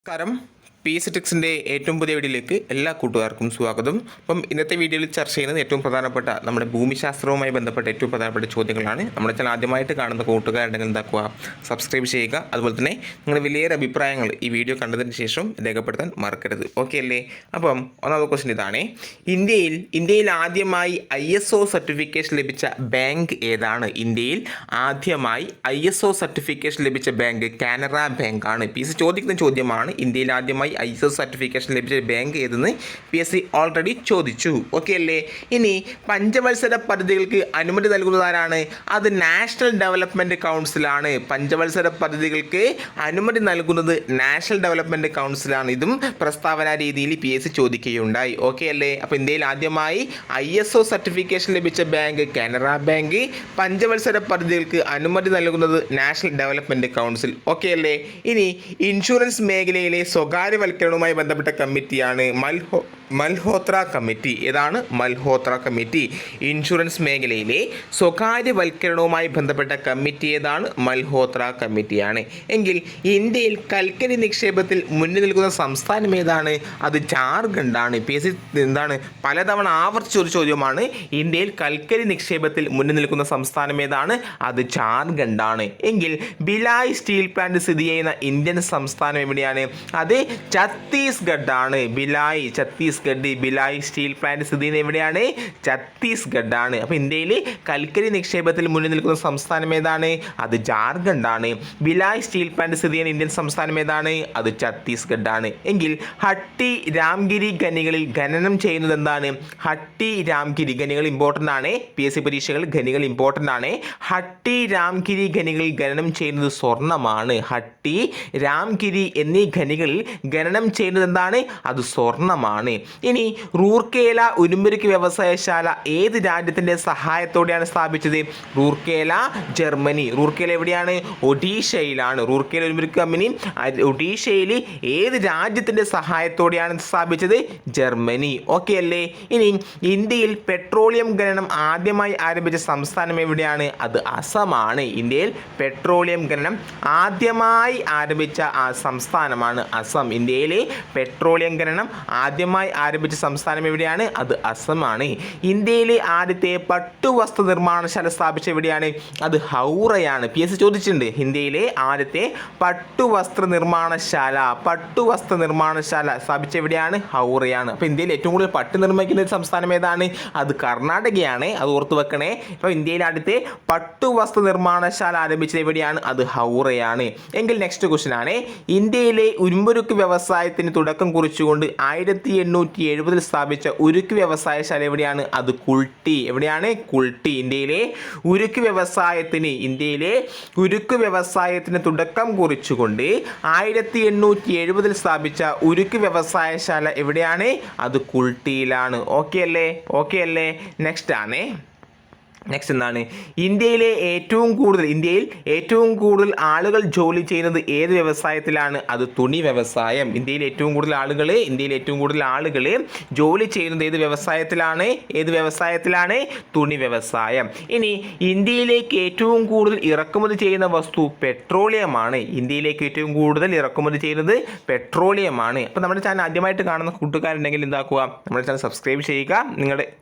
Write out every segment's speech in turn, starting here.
നമസ്കാരം P S ടെക്സിന്റെ ഏറ്റവും പുതിയ വീഡിയോയിലേക്ക് എല്ലാ കൂട്ടുകാർക്കും സ്വാഗതം. അപ്പം ഇന്നത്തെ വീഡിയോയിൽ ചർച്ച ചെയ്യുന്നത് ഏറ്റവും പ്രധാനപ്പെട്ട നമ്മുടെ ഭൂമിശാസ്ത്രവുമായി ബന്ധപ്പെട്ട ഏറ്റവും പ്രധാനപ്പെട്ട ചോദ്യങ്ങളാണ്. നമ്മുടെ ചാനൽ ആദ്യമായിട്ട് കാണുന്ന കൂട്ടുകാരുണ്ടെങ്കിൽ എന്താക്കുക സബ്സ്ക്രൈബ് ചെയ്യുക. അതുപോലെ തന്നെ നിങ്ങളുടെ വിലയേറെ അഭിപ്രായങ്ങൾ ഈ വീഡിയോ കണ്ടതിന് ശേഷം രേഖപ്പെടുത്താൻ മറക്കരുത്. ഓക്കെ അല്ലേ? അപ്പം ഒന്നാമത്തെ ക്വസ്റ്റ്യൻ ഇതാണ്. ഇന്ത്യയിൽ ഇന്ത്യയിൽ ആദ്യമായി ഐ എസ് ഒ സർട്ടിഫിക്കേഷൻ ലഭിച്ച ബാങ്ക് ഏതാണ്? ഇന്ത്യയിൽ ആദ്യമായി ഐ എസ് ഒ സർട്ടിഫിക്കേഷൻ ലഭിച്ച ബാങ്ക് കാനറ ബാങ്ക് ആണ്. പി എസ് ചോദിക്കുന്ന ചോദ്യമാണ് ഇന്ത്യയിൽ ആദ്യമായി ഐ എസ് സർട്ടിഫിക്കേഷൻ ലഭിച്ച ബാങ്ക് ഏതെന്ന് പി എസ് സി ഓൾറെഡി ചോദിച്ചു. ഓക്കെ അല്ലേ? ഇനി പഞ്ചവത്സര പദ്ധതികൾക്ക് അനുമതി നൽകുന്നതാരാണ് അത് നാഷണൽ ഡെവലപ്മെന്റ് കൗൺസിലാണ് പഞ്ചവത്സര പദ്ധതികൾക്ക് അനുമതി നൽകുന്നത് നാഷണൽ ഡെവലപ്മെന്റ് കൗൺസിലാണ് ഇതും പ്രസ്താവന രീതിയിൽ പി എസ് സി ചോദിക്കുകയുണ്ടായി. ഓക്കെ അല്ലേ? അപ്പോൾ ഇന്ത്യയിൽ ആദ്യമായി ഐ എസ് ഒ സർട്ടിഫിക്കേഷൻ ലഭിച്ച ബാങ്ക് കാനറ ബാങ്ക് പഞ്ചവത്സര പദ്ധതികൾക്ക് അനുമതി നൽകുന്നത് നാഷണൽ ഡെവലപ്മെന്റ് കൗൺസിൽ ഓക്കെ അല്ലേ? ഇനി ഇൻഷുറൻസ് മേഖലയിലെ സ്വകാര്യവൽക്കരണവുമായി ബന്ധപ്പെട്ട കമ്മിറ്റിയാണ് മൽഹോ മൽഹോത്ര കമ്മിറ്റി. ഏതാണ്? മൽഹോത്ര കമ്മിറ്റി. ഇൻഷുറൻസ് മേഖലയിലെ സ്വകാര്യവൽക്കരണവുമായി ബന്ധപ്പെട്ട കമ്മിറ്റി ഏതാണ്? മൽഹോത്ര കമ്മിറ്റിയാണ്. എങ്കിൽ ഇന്ത്യയിൽ കൽക്കരി നിക്ഷേപത്തിൽ മുന്നിൽ നിൽക്കുന്ന സംസ്ഥാനം ഏതാണ്? അത് ജാർഖണ്ഡാണ്. പി എസ് സി എന്താണ്? പലതവണ ആവർത്തിച്ച ഒരു ചോദ്യമാണ് ഇന്ത്യയിൽ കൽക്കരി നിക്ഷേപത്തിൽ മുന്നിൽ നിൽക്കുന്ന സംസ്ഥാനം ഏതാണ്? അത് ജാർഖണ്ഡാണ്. എങ്കിൽ ബിലായ് സ്റ്റീൽ പ്ലാന്റ് സ്ഥിതി ചെയ്യുന്ന ഇന്ത്യൻ സംസ്ഥാനം എവിടെയാണ്? അത് ഛത്തീസ്ഗഡ് ആണ് ബിലായ് ഛത്തീസ്ഗഡ് ബിലായ് സ്റ്റീൽ പ്ലാന്റ് സ്ഥിതി ചെയ്യുന്നത് എവിടെയാണ്? ഛത്തീസ്ഗഡ് ആണ് അപ്പോൾ ഇന്ത്യയിൽ കൽക്കരി നിക്ഷേപത്തിൽ മുന്നിൽ നിൽക്കുന്ന സംസ്ഥാനം ഏതാണ്? അത് ജാർഖണ്ഡ് ആണ് ബിലായ് സ്റ്റീൽ പ്ലാന്റ് സ്ഥിതി ചെയ്യുന്ന ഇന്ത്യൻ സംസ്ഥാനം ഏതാണ്? അത് ഛത്തീസ്ഗഡ് ആണ് എങ്കിൽ ഹട്ടി രാംഗിരി ഖനികളിൽ ഖനനം ചെയ്യുന്നത് എന്താണ്? ഹട്ടി രാംഗിരി ഖനികൾ ഇമ്പോർട്ടന്റ് ആണ്. പി എസ് സി പരീക്ഷകൾ ഖനികൾ ഇമ്പോർട്ടന്റ് ആണ്. ഹട്ടി രാംഗിരി ഖനികളിൽ ഖനനം ചെയ്യുന്നത് സ്വർണമാണ്. ഹട്ടി രാംഗിരി എന്നീ ഖനികളിൽ ഖനനം ചെയ്യുന്നത് എന്താണ്? അത് സ്വർണമാണ് ഇനി റൂർക്കേല ഉരുമ്പുരുക്ക് വ്യവസായശാല ഏത് രാജ്യത്തിന്റെ സഹായത്തോടെയാണ് സ്ഥാപിച്ചത്? റൂർക്കേല ജർമ്മനി. റൂർക്കേല എവിടെയാണ്? ഒഡീഷയിലാണ്. റൂർക്കേല ഉരുമ്പുരുക്ക് കമ്പനി ഒഡീഷയിൽ ഏത് രാജ്യത്തിന്റെ സഹായത്തോടെയാണ് സ്ഥാപിച്ചത്? ജർമ്മനി. ഓക്കെ അല്ലേ? ഇനി ഇന്ത്യയിൽ പെട്രോളിയം ഖനനം ആദ്യമായി ആരംഭിച്ച സംസ്ഥാനം എവിടെയാണ്? അത് അസമാണ്. ഇന്ത്യയിൽ പെട്രോളിയം ഖനനം ആദ്യമായി ആരംഭിച്ച ആ സംസ്ഥാനമാണ് അസം. ഇന്ത്യയിലെ പെട്രോളിയം ഖനനം ആദ്യമായി ആരംഭിച്ച സംസ്ഥാനം എവിടെയാണ്? അത് അസമാണ്. ഇന്ത്യയിലെ ആദ്യത്തെ പട്ടുവസ്ത്ര നിർമ്മാണശാല സ്ഥാപിച്ച എവിടെയാണ്? അത് ഹൗറയാണ്. പി എസ് ചോദിച്ചിട്ടുണ്ട്. ഇന്ത്യയിലെ ആദ്യത്തെ പട്ടുവസ്ത്ര നിർമ്മാണശാല പട്ടുവസ്ത്ര നിർമ്മാണശാല സ്ഥാപിച്ച എവിടെയാണ്? ഹൗറയാണ്. അപ്പോൾ ഇന്ത്യയിൽ ഏറ്റവും കൂടുതൽ പട്ട് നിർമ്മിക്കുന്ന ഒരു സംസ്ഥാനം ഏതാണ്? അത് കർണാടകയാണ്. അത് ഓർത്തു വെക്കണേ. ഇപ്പോൾ ഇന്ത്യയിലെ ആദ്യത്തെ പട്ടുവസ്ത്ര നിർമ്മാണശാല ആരംഭിച്ചത് എവിടെയാണ്? അത് ഹൗറയാണ്. എങ്കിൽ നെക്സ്റ്റ് ക്വസ്റ്റ്യൻ ആണ്. ഇന്ത്യയിലെ ഉരുമ്പുരുക്ക് വ്യവസായത്തിന് തുടക്കം കുറിച്ചുകൊണ്ട് ആയിരത്തി എണ്ണൂറ്റി എഴുപതിൽ സ്ഥാപിച്ച ഉരുക്ക് വ്യവസായശാല എവിടെയാണ്? അത് കുൾട്ടി. എവിടെയാണ്? കുൾട്ടി ഇന്ത്യയിലെ ഉരുക്ക് വ്യവസായത്തിന് ഇന്ത്യയിലെ ഉരുക്ക് വ്യവസായത്തിന് തുടക്കം കുറിച്ചുകൊണ്ട് ആയിരത്തി എണ്ണൂറ്റി എഴുപതിൽ സ്ഥാപിച്ച ഉരുക്ക് വ്യവസായശാല എവിടെയാണ്? അത് കുൾട്ടിയിലാണ്. ഓക്കെ അല്ലേ? ഓക്കെ അല്ലേ? നെക്സ്റ്റ് ആണ്. നെക്സ്റ്റ് എന്താണ്? ഇന്ത്യയിലെ ഏറ്റവും കൂടുതൽ ഇന്ത്യയിൽ ഏറ്റവും കൂടുതൽ ആളുകൾ ജോലി ചെയ്യുന്നത് ഏത് വ്യവസായത്തിലാണ്? അത് തുണി വ്യവസായം. ഇന്ത്യയിൽ ഏറ്റവും കൂടുതൽ ആളുകൾ ഇന്ത്യയിൽ ഏറ്റവും കൂടുതൽ ആളുകൾ ജോലി ചെയ്യുന്നത് ഏത് വ്യവസായത്തിലാണ്? ഏത് വ്യവസായത്തിലാണ്? തുണി വ്യവസായം. ഇനി ഇന്ത്യയിലേക്ക് ഏറ്റവും കൂടുതൽ ഇറക്കുമതി ചെയ്യുന്ന വസ്തു പെട്രോളിയമാണ്. ഇന്ത്യയിലേക്ക് ഏറ്റവും കൂടുതൽ ഇറക്കുമതി ചെയ്യുന്നത് പെട്രോളിയമാണ്. അപ്പോൾ നമ്മുടെ ചാനൽ ആദ്യമായിട്ട് കാണുന്ന കൂട്ടുകാരുണ്ടെങ്കിൽ എന്താക്കുക? നമ്മുടെ ചാനൽ സബ്സ്ക്രൈബ് ചെയ്യുക. നിങ്ങളുടെ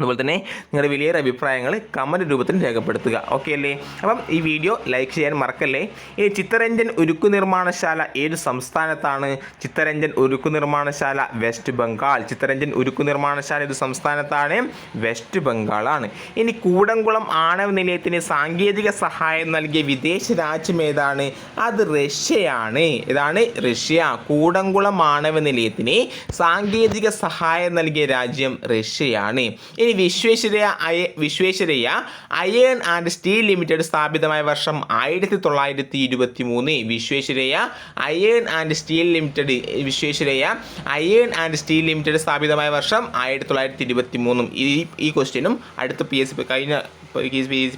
അതുപോലെ തന്നെ നിങ്ങളുടെ വലിയൊരു അഭിപ്രായങ്ങൾ കമന്റ് രൂപത്തിൽ രേഖപ്പെടുത്തുക. ഓക്കെ അല്ലേ? അപ്പം ഈ വീഡിയോ ലൈക്ക് ചെയ്യാൻ മറക്കല്ലേ? ഈ ചിത്തരഞ്ജൻ ഉരുക്കു നിർമ്മാണശാല ഏത് സംസ്ഥാനത്താണ്? ചിത്തരഞ്ജൻ ഉരുക്കു നിർമ്മാണശാല വെസ്റ്റ് ബംഗാൾ ചിത്തരഞ്ജൻ ഉരുക്കു നിർമ്മാണശാല ഏത് സംസ്ഥാനത്താണ്? വെസ്റ്റ് ബംഗാളാണ് ഇനി കൂടംകുളം ആണവ നിലയത്തിന് സാങ്കേതിക സഹായം നൽകിയ വിദേശ രാജ്യം ഏതാണ്? അത് റഷ്യയാണ്. ഇതാണ് റഷ്യ. കൂടംകുളം ആണവ നിലയത്തിന് സാങ്കേതിക സഹായം നൽകിയ രാജ്യം റഷ്യയാണ്. ഇനി വിശ്വേശ്വരയ്യ അയ Visvesvaraya iron and steel limited സ്ഥാപിതമായ വർഷം ആയിരത്തി തൊള്ളായിരത്തി ഇരുപത്തി മൂന്ന് Visvesvaraya iron and steel limited Visvesvaraya iron and steel limited സ്ഥാപിതമായ വർഷം ആയിരത്തി തൊള്ളായിരത്തി ഇരുപത്തി മൂന്നും ഈ ഈ ക്വസ്റ്റ്യനും അടുത്ത പി എസ് കഴിഞ്ഞ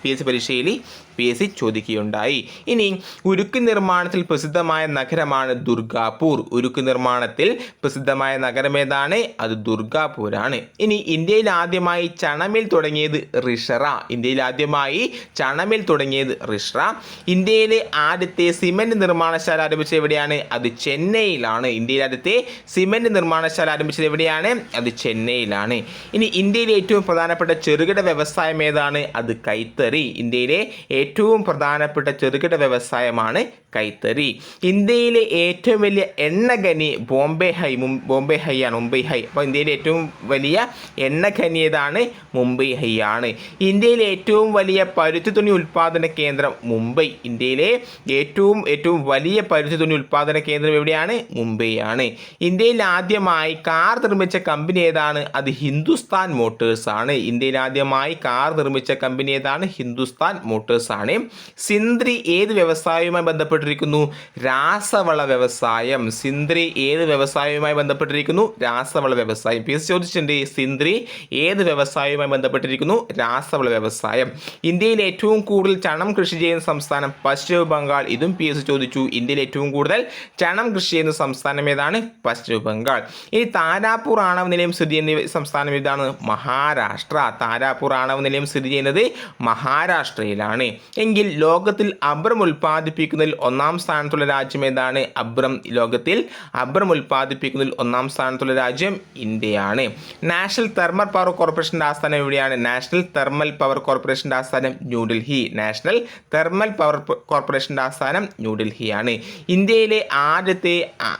പി എസ് പരീക്ഷയിൽ പി എസ് സി ചോദിക്കുകയുണ്ടായി. ഇനി ഉരുക്ക് നിർമ്മാണത്തിൽ പ്രസിദ്ധമായ നഗരമാണ് ദുർഗാപൂർ. ഉരുക്ക് നിർമ്മാണത്തിൽ പ്രസിദ്ധമായ നഗരം ഏതാണ് അത് ദുർഗാപൂരാണ്. ഇനി ഇന്ത്യയിൽ ആദ്യമായി ചണമിൽ തുടങ്ങിയത് റിഷറ. ഇന്ത്യയിൽ ആദ്യമായി ചണമിൽ തുടങ്ങിയത് റിഷറ. ഇന്ത്യയിലെ ആദ്യത്തെ സിമന്റ് നിർമ്മാണശാല ആരംഭിച്ചത് എവിടെയാണ്? അത് ചെന്നൈയിലാണ്. ഇന്ത്യയിലെ ആദ്യത്തെ സിമന്റ് നിർമ്മാണശാല ആരംഭിച്ചത് എവിടെയാണ്? അത് ചെന്നൈയിലാണ്. ഇനി ഇന്ത്യയിലെ ഏറ്റവും പ്രധാനപ്പെട്ട ചെറുകിട വ്യവസായം ഏതാണ്? അത് കൈത്തറി. ഇന്ത്യയിലെ ഏറ്റവും പ്രധാനപ്പെട്ട ചെറുകിട വ്യവസായമാണ് കൈത്തറി. ഇന്ത്യയിലെ ഏറ്റവും വലിയ എണ്ണഖനി ബോംബെ ഹൈ ബോംബെ ഹൈ ആണ് മുംബൈ ഹൈ. അപ്പോൾ ഇന്ത്യയിലെ ഏറ്റവും വലിയ എണ്ണഖനി ഏതാണ്? മുംബൈ ഹൈ ആണ്. ഇന്ത്യയിലെ ഏറ്റവും വലിയ പരുത്തി തുണി ഉൽപ്പാദന കേന്ദ്രം മുംബൈ. ഇന്ത്യയിലെ ഏറ്റവും ഏറ്റവും വലിയ പരുത്തി തുണി ഉൽപ്പാദന കേന്ദ്രം എവിടെയാണ്? മുംബൈ ആണ്. ഇന്ത്യയിൽ ആദ്യമായി കാർ നിർമ്മിച്ച കമ്പനി ഏതാണ്? അത് ഹിന്ദുസ്ഥാൻ മോട്ടേഴ്സ് ആണ്. ഇന്ത്യയിൽ ആദ്യമായി കാർ നിർമ്മിച്ച കമ്പനി ഏതാണ്? ഹിന്ദുസ്ഥാൻ മോട്ടേഴ്സ് ആണ്. സിന്ദ്രി ഏത് വ്യവസായവുമായി ബന്ധപ്പെട്ടിരിക്കുന്നു. രാസവള വ്യവസായം. സിന്ദ്രി ഏത് വ്യവസായവുമായി ബന്ധപ്പെട്ടിരിക്കുന്നു? രാസവള വ്യവസായം. പി എസ് ചോദിച്ചിട്ടുണ്ട് സിന്ദ്രി ഏത് വ്യവസായവുമായി ബന്ധപ്പെട്ടിരിക്കുന്നു? രാസവള വ്യവസായം. ഇന്ത്യയിൽ ഏറ്റവും കൂടുതൽ ചണം കൃഷി ചെയ്യുന്ന സംസ്ഥാനം പശ്ചിമ ബംഗാൾ ഇതും പി എസ് ചോദിച്ചു. ഇന്ത്യയിൽ ഏറ്റവും കൂടുതൽ ചണം കൃഷി ചെയ്യുന്ന സംസ്ഥാനം ഏതാണ്? പശ്ചിമ ബംഗാൾ ഈ താരാപൂർ ആണവ നിലയം സ്ഥിതി ചെയ്യുന്ന സംസ്ഥാനം ഏതാണ് മഹാരാഷ്ട്ര. താരാപൂർ ആണവ നിലയം സ്ഥിതി ചെയ്യുന്നത് മഹാരാഷ്ട്രയിലാണ്. എങ്കിൽ ലോകത്തിൽ അബ്രം ഉൽപ്പാദിപ്പിക്കുന്നതിൽ ഒന്നാം സ്ഥാനത്തുള്ള രാജ്യം ഏതാണ്? അബ്രം ലോകത്തിൽ അബ്രം ഉൽപ്പാദിപ്പിക്കുന്നതിൽ ഒന്നാം സ്ഥാനത്തുള്ള രാജ്യം ഇന്ത്യയാണ്. നാഷണൽ തെർമൽ പവർ കോർപ്പറേഷന്റെ ആസ്ഥാനം എവിടെയാണ്? നാഷണൽ തെർമൽ പവർ കോർപ്പറേഷന്റെ ആസ്ഥാനം ന്യൂഡൽഹി നാഷണൽ തെർമൽ പവർ കോർപ്പറേഷന്റെ ആസ്ഥാനം ന്യൂഡൽഹിയാണ് ഇന്ത്യയിലെ ആദ്യത്തെ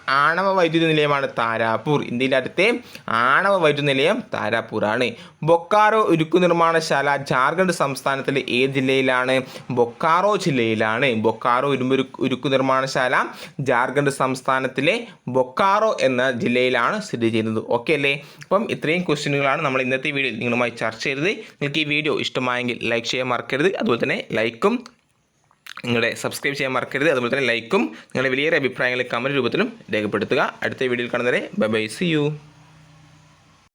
ആണവ വൈദ്യുതി നിലയമാണ് താരാപൂർ. ഇന്ത്യയിലെ ആദ്യത്തെ ആണവ വൈദ്യുതി നിലയം താരാപൂറാണ് ബൊക്കാറോ ഉരുക്കു നിർമ്മാണശാല ജാർഖണ്ഡ് സംസ്ഥാനത്തിലെ ഏത് ജില്ലയിലാണ്? ബൊക്കാറോ ജില്ലയിലാണ്. ബൊക്കാറോ ഇരുമ്പുരു ഉരുക്കു നിർമ്മാണശാല ജാർഖണ്ഡ് സംസ്ഥാനത്തിലെ ബൊക്കാറോ എന്ന ജില്ലയിലാണ് സ്ഥിതി ചെയ്യുന്നത്. ഓക്കെ അല്ലേ? അപ്പം ഇത്രയും ക്വസ്റ്റ്യനുകളാണ് നമ്മൾ ഇന്നത്തെ വീഡിയോയിൽ നിങ്ങളുമായി ചർച്ച ചെയ്തത്. നിങ്ങൾക്ക് ഈ വീഡിയോ ഇഷ്ടമായെങ്കിൽ ലൈക്ക് ചെയ്യാൻ മറക്കരുത്. അതുപോലെ തന്നെ ലൈക്കും നിങ്ങളുടെ സബ്സ്ക്രൈബ് ചെയ്യാൻ മറക്കരുത്. അതുപോലെ തന്നെ ലൈക്കും നിങ്ങളുടെ വലിയൊരു അഭിപ്രായങ്ങൾ കമന്റ് രൂപത്തിലും രേഖപ്പെടുത്തുക. അടുത്ത വീഡിയോയിൽ കാണുന്നവരെ ബൈ ബൈ സി യു